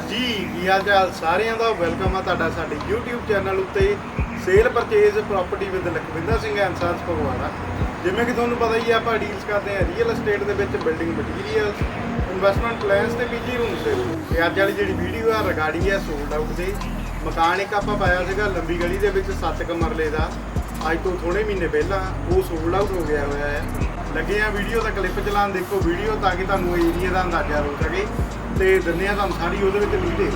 ਹਾਂਜੀ, ਕੀ ਹਾਲ ਚਾਲ ਸਾਰਿਆਂ ਦਾ ਵੈਲਕਮ ਆ ਤੁਹਾਡਾ ਸਾਡੇ YouTube ਚੈਨਲ ਉੱਤੇ। Sale purchase property with Lakhwinder Singh and sons ਜਿਵੇਂ ਕਿ ਤੁਹਾਨੂੰ ਪਤਾ ਹੀ ਆ, ਆਪਾਂ ਡੀਲਸ ਕਰਦੇ ਆ ਰੀਅਲ ਏਸਟੇਟ ਦੇ ਵਿੱਚ ਬਿਲਡਿੰਗ ਮਟੀਰੀਅਲਸ ਇਨਵੈਸਟਮੈਂਟ ਪਲਾਨਸ ਤੇ ਪੀਜੀ ਰੂਮਸ ਦੇ ਤੇ ਅੱਜ ਵਾਲੀ ਜਿਹੜੀ ਵੀਡੀਓ ਆ ਰਿਗਾਰਡਿੰਗ ਹੈ ਸੋਲਡ ਆਊਟ ਦੇ। ਮਕਾਨ ਇੱਕ ਆਪਾਂ ਪਾਇਆ ਸੀਗਾ ਲੰਬੀ ਗਲੀ ਦੇ ਵਿੱਚ 7 ਕਮਰਲੇ ਦਾ। ਅੱਜ ਤੋਂ ਥੋੜੇ ਮਹੀਨੇ ਪਹਿਲਾਂ ਉਹ ਸੋਲਡ ਆਊਟ ਹੋ ਗਿਆ ਹੋਇਆ ਹੈ। ਲੱਗੇ ਆ ਵੀਡੀਓ ਦਾ ਕਲਿੱਪ ਚਲਾਉਣ ਦੇਖੋ। ਵੀਡੀਓ ਤਾਂ ਕਿ ਤੁਹਾਨੂੰ ਏਰੀਆ ਦਾ ਅੰਦਾਜ਼ਾ ਹੋ ਸਕੇ। ਤੇ ਦਿੰਦੇ ਆ ਤੁਹਾਨੂੰ ਸਾਰੀ ਉਹਦੇ ਵਿੱਚ ਡੀਟੇਲ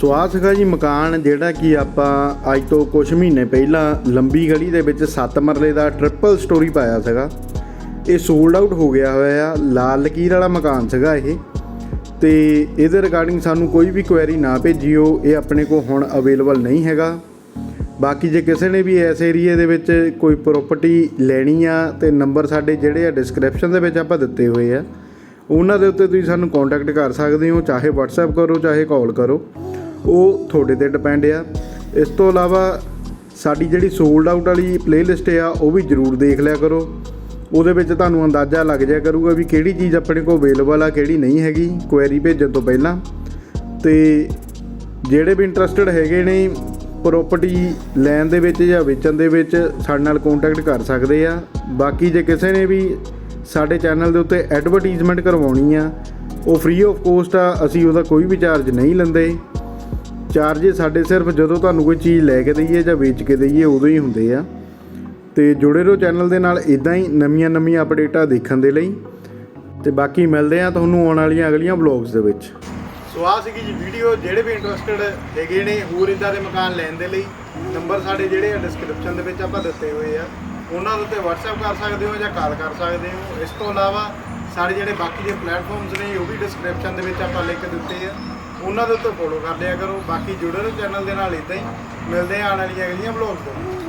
ਸੋ ਆਹ ਸੀਗਾ ਜੀ ਮਕਾਨ, ਜਿਹੜਾ ਕਿ ਆਪਾਂ ਅੱਜ ਤੋਂ ਕੁਝ ਮਹੀਨੇ ਪਹਿਲਾਂ ਲੰਬੀ ਗਲੀ ਦੇ ਵਿੱਚ 7 ਮਰਲੇ ਦਾ ਟ੍ਰਿਪਲ ਸਟੋਰੀ ਪਾਇਆ ਸੀਗਾ। ਇਹ ਸੋਲਡ ਆਊਟ ਹੋ ਗਿਆ ਹੋਇਆ ਆ, ਲਾਲ ਲਕੀਰ ਵਾਲਾ ਮਕਾਨ ਸੀਗਾ ਇਹ। ਤੇ ਇਹਦੇ ਰਿਗਾਰਡਿੰਗ ਸਾਨੂੰ ਕੋਈ ਵੀ ਕੁਐਰੀ ਨਾ ਭੇਜਿਓ, ਇਹ ਆਪਣੇ ਕੋਲ ਹੁਣ ਅਵੇਲੇਬਲ ਨਹੀਂ ਹੈਗਾ। ਬਾਕੀ ਜੇ ਕਿਸੇ ਨੇ ਵੀ ਇਸ ਏਰੀਏ ਦੇ ਵਿੱਚ ਕੋਈ ਪ੍ਰਾਪਰਟੀ ਲੈਣੀ ਆ, ਤੇ ਨੰਬਰ ਸਾਡੇ ਜਿਹੜੇ ਆ ਡਿਸਕ੍ਰਿਪਸ਼ਨ ਦੇ ਵਿੱਚ ਆਪਾਂ ਦਿੱਤੇ ਹੋਏ ਆ। ਉਹਨਾਂ ਦੇ ਉੱਤੇ ਤੁਸੀਂ ਸਾਨੂੰ ਕੰਟੈਕਟ ਕਰ ਸਕਦੇ ਹੋ, ਚਾਹੇ WhatsApp ਕਰੋ, ਚਾਹੇ ਕਾਲ ਕਰੋ। ਉਹ ਤੁਹਾਡੇ ਤੇ ਡਿਪੈਂਡ ਆ। ਇਸ ਤੋਂ ਇਲਾਵਾ ਸਾਡੀ ਜਿਹੜੀ ਸੋਲਡ ਆਊਟ ਵਾਲੀ ਪਲੇਲਿਸਟ ਆ, ਉਹ ਵੀ ਜਰੂਰ ਦੇਖ ਲਿਆ ਕਰੋ। ਉਹਦੇ ਵਿੱਚ ਤੁਹਾਨੂੰ ਅੰਦਾਜ਼ਾ ਲੱਗ ਜਾਇਆ ਕਰੂਗਾ ਵੀ ਕਿਹੜੀ ਚੀਜ਼ ਆਪਣੇ ਕੋਲ ਅਵੇਲੇਬਲ ਆ, ਕਿਹੜੀ ਨਹੀਂ ਹੈਗੀ ਕੁਐਰੀ ਭੇਜਣ ਤੋਂ ਪਹਿਲਾਂ। ਤੇ ਜਿਹੜੇ ਵੀ ਇੰਟਰਸਟਿਡ ਹੈਗੇ ਨੇ ਪ੍ਰਾਪਰਟੀ ਲੈਣ ਦੇ ਵਿੱਚ ਜਾਂ ਵੇਚਣ ਦੇ ਵਿੱਚ, ਸਾਡੇ ਨਾਲ ਕੰਟੈਕਟ ਕਰ ਸਕਦੇ ਆ। ਬਾਕੀ ਜੇ ਕਿਸੇ ਨੇ ਵੀ ਸਾਡੇ ਚੈਨਲ ਦੇ ਉੱਤੇ ਐਡਵਰਟਾਈਜ਼ਮੈਂਟ ਕਰਵਾਉਣੀ ਆ। ਉਹ ਫ੍ਰੀ ਆਫ ਕੋਸਟ ਆ, ਅਸੀਂ ਉਹਦਾ ਕੋਈ ਵੀ ਚਾਰਜ ਨਹੀਂ ਲੈਂਦੇ। ਚਾਰਜ ਸਾਡੇ ਸਿਰਫ ਜਦੋਂ ਤੁਹਾਨੂੰ ਕੋਈ ਚੀਜ਼ ਲੈ ਕੇ ਦਈਏ ਜਾਂ ਵੇਚ ਕੇ ਦਈਏ, ਉਦੋਂ ਹੀ ਹੁੰਦੇ ਆ। ਤੇ ਜੁੜੇ ਰਹੋ ਚੈਨਲ ਦੇ ਨਾਲ ਇਦਾਂ ਹੀ ਨਵੀਆਂ ਨਵੀਆਂ ਅਪਡੇਟਾਂ ਦੇਖਣ ਦੇ ਲਈ। ਤੇ ਬਾਕੀ ਮਿਲਦੇ ਆ ਤੁਹਾਨੂੰ ਆਉਣ ਵਾਲੀਆਂ ਅਗਲੀਆਂ ਵਲੌਗਸ ਦੇ ਵਿੱਚ। ਸੋ ਆ ਸੀਗੀ ਜੀ ਵੀਡੀਓ ਜਿਹੜੇ ਵੀ ਇੰਟਰਸਟਡ ਹੈਗੇ ਨੇ ਹੋਰ ਇਦਾਂ ਦੇ ਮਕਾਨ ਲੈਣ ਦੇ ਲਈ ਨੰਬਰ ਸਾਡੇ ਜਿਹੜੇ ਆ ਡਿਸਕ੍ਰਿਪਸ਼ਨ ਦੇ ਵਿੱਚ ਆਪਾਂ ਦਿੱਤੇ ਹੋਏ ਆ। ਉਹਨਾਂ ਦੇ ਉੱਤੇ WhatsApp ਕਰ ਸਕਦੇ ਹੋ ਜਾਂ ਕਾਲ ਕਰ ਸਕਦੇ ਹੋ। ਇਸ ਤੋਂ ਇਲਾਵਾ ਸਾਡੇ ਜਿਹੜੇ ਬਾਕੀ ਦੇ ਪਲੇਟਫਾਰਮਸ ਨੇ, ਉਹ ਵੀ ਡਿਸਕ੍ਰਿਪਸ਼ਨ ਦੇ ਵਿੱਚ ਆਪਾਂ ਲਿੰਕ ਦਿੱਤੇ ਆ। ਉਹਨਾਂ ਦੇ ਉੱਤੇ ਫੋਲੋ ਕਰ ਲਿਆ ਕਰੋ। ਬਾਕੀ ਜੁੜੇ ਰਹੋ ਚੈਨਲ ਦੇ ਨਾਲ ਇਦਾਂ ਹੀ ਮਿਲਦੇ ਆ ਆਉਣ ਵਾਲੀਆਂ ਅਗਲੀਆਂ ਵਲੌਗਸ ਦੇ ਵਿੱਚ